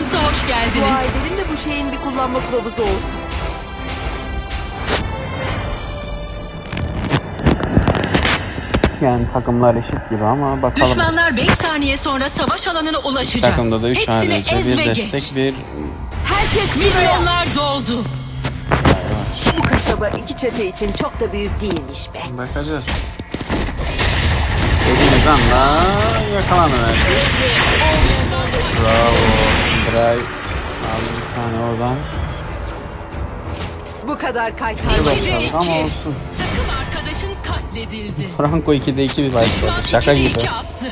Agents'a hoş Dua geldiniz. edelim de bu şeyin bir kullanma kılavuzu olsun. Yani takımlar eşit gibi ama bakalım. Düşmanlar 5 saniye sonra savaş alanına ulaşacak. Takımda da 3 Hepsini ez bir destek, geç. bir Herkes. Milyonlar doldu. Bu kasaba iki çete için çok da büyük değilmiş be. bakacağız. Dediğiniz anda yakalanıverdi. Bravo. Drive. Aldı bir tane oradan. Bu kadar kaytarmayı. başladık ama iki. olsun. Takım arkadaşın katledildi. Franco 2'de 2 bir başladı. Şaka gibi. iki attı.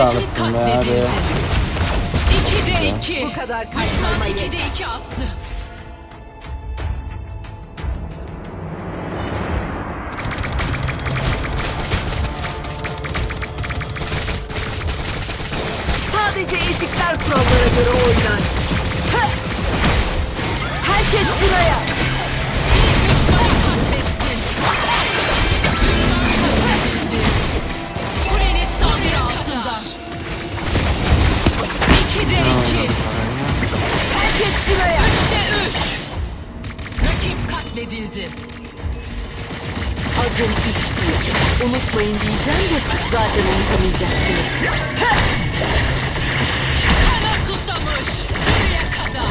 Da alırsın be hadi. katledildi. 2'de 2. Bu kadar Düşman kaytarmayı. 2'de 2 attı. Sadece ezikler kurallara göre oynar. Herkes sıraya. Katledildi. Adım istiyor. Unutmayın diyeceğim de zaten unutamayacaksınız. Kana susamış. Buraya kadar.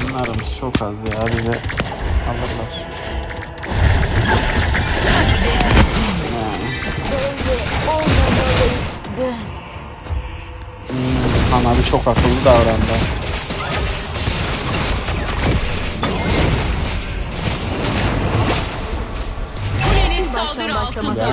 Anlarımız çok az ya bize alırlar. Abi çok akıllı davrandı. Kuleniz Baştan saldırı altında.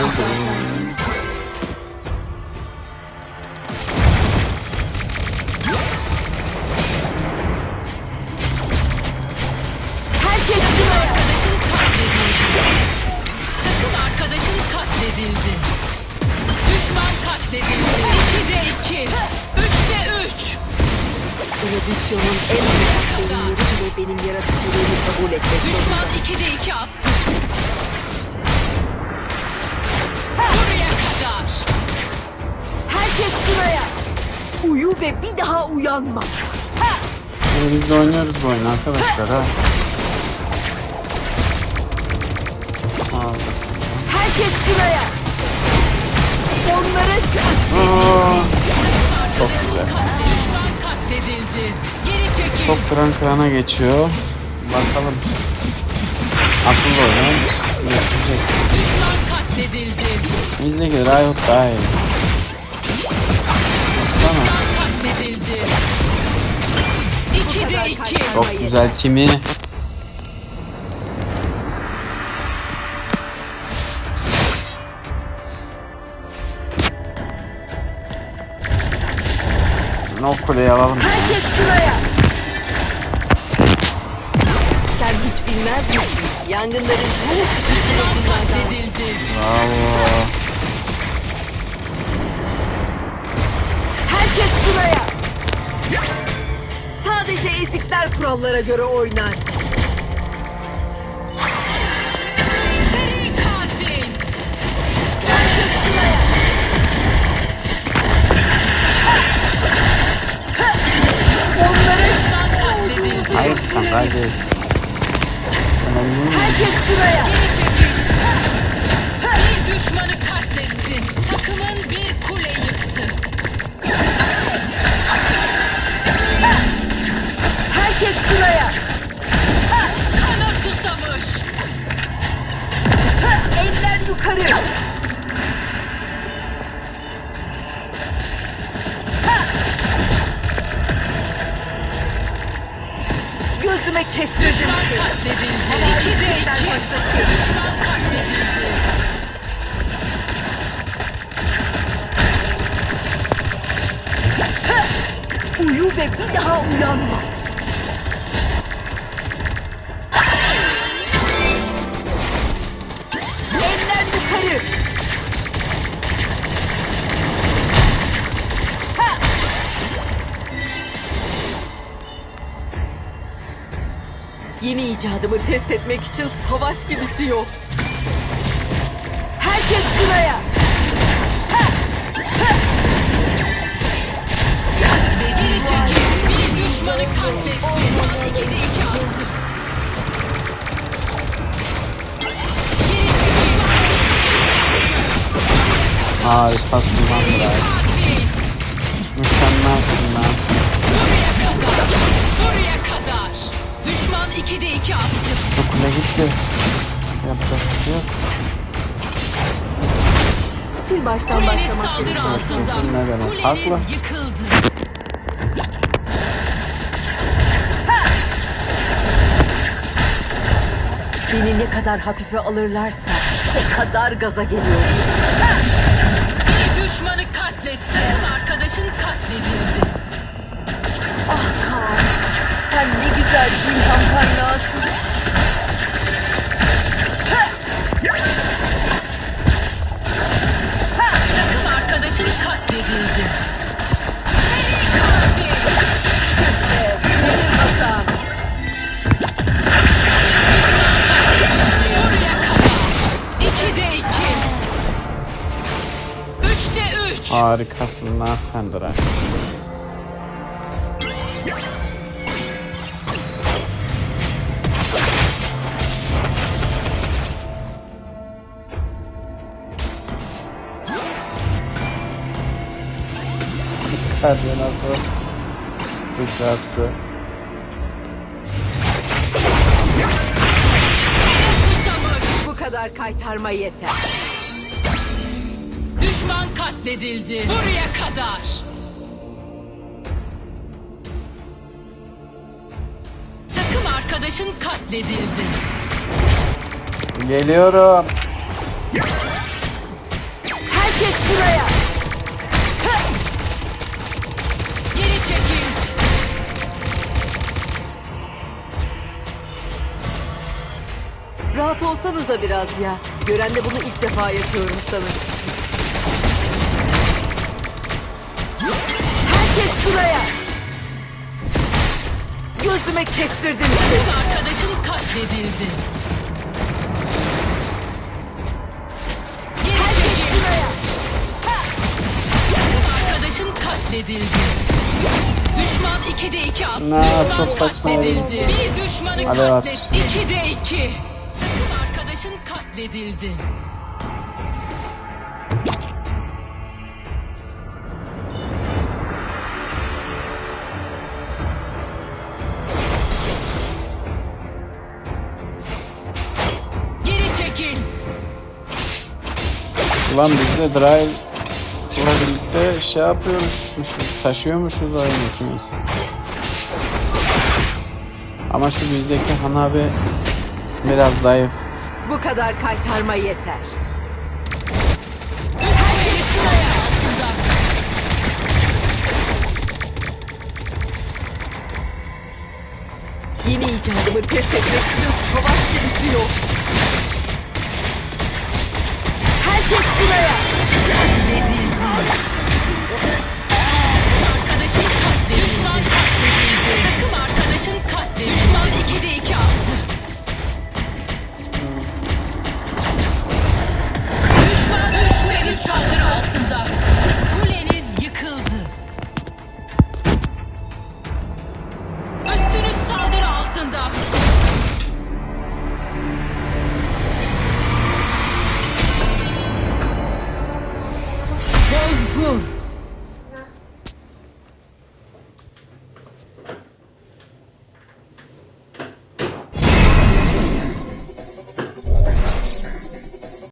Ve bir daha uyanma. Yani biz de oynuyoruz bu oyunu arkadaşlar ha. Aldık. Herkes sıraya. Onlara Aa, Çok güzel. Çok kıran kırana geçiyor. Bakalım. Akıllı oyun. Geçecek. Düşman katledildi. Bizdeki Riot daha iyi. Baksana. 2'de 2. Çok güzel kimi. No kuleyi alalım. Herkes sıraya. Sen hiç bilmez misin? Yangınların bu kurallara göre oynar. Hayır haydi. herkes sıraya. Ve bir daha uyanma. Eller yukarı. Ha! Yeni icadımı test etmek için savaş gibisi yok. Herkes sıraya. Harikasın lan Bright. Mükemmelsin lan. Buraya kadar. Buraya kadar. Düşman ikide iki attı. Bu kule gitti. Yapacak bir şey yok. Sil baştan Kuleniz başlamak saldırı gerekiyor. altında. Ne demek, Kuleniz yıkıldı. Beni ne kadar hafife alırlarsa o kadar gaza geliyorum. Katletti. Arkadaşın katledildi. Ah Kaan, sen ne güzel bir ilham Harikasın lan sen Bright. Hadi nasıl sıçrattı. Bu kadar kaytarma yeter. Düşman katledildi. Buraya kadar. Takım arkadaşın katledildi. Geliyorum. Herkes sıraya. Geri çekil. Rahat olsanıza biraz ya. Gören de bunu ilk defa yapıyorum sanırım. Sıraya. Gözüme kestirdin arkadaşın katledildi. Geri çekil. Takım arkadaşın katledildi. Düşman 2'de 2 attı. Ne, düşman çok saçma oldu. katledildi. Bir düşmanı Hadi at. katletti. 2'de 2. Takım arkadaşın katledildi. Ulan biz de Drive birlikte şey yapıyoruz. Taşıyormuşuz oyunu ikimiz. Ama şu bizdeki Hanabi biraz zayıf. Bu kadar kaytarma yeter. Yeni icadımı test etmek için savaş gibisi yok. Herkes sıraya. Katledildi.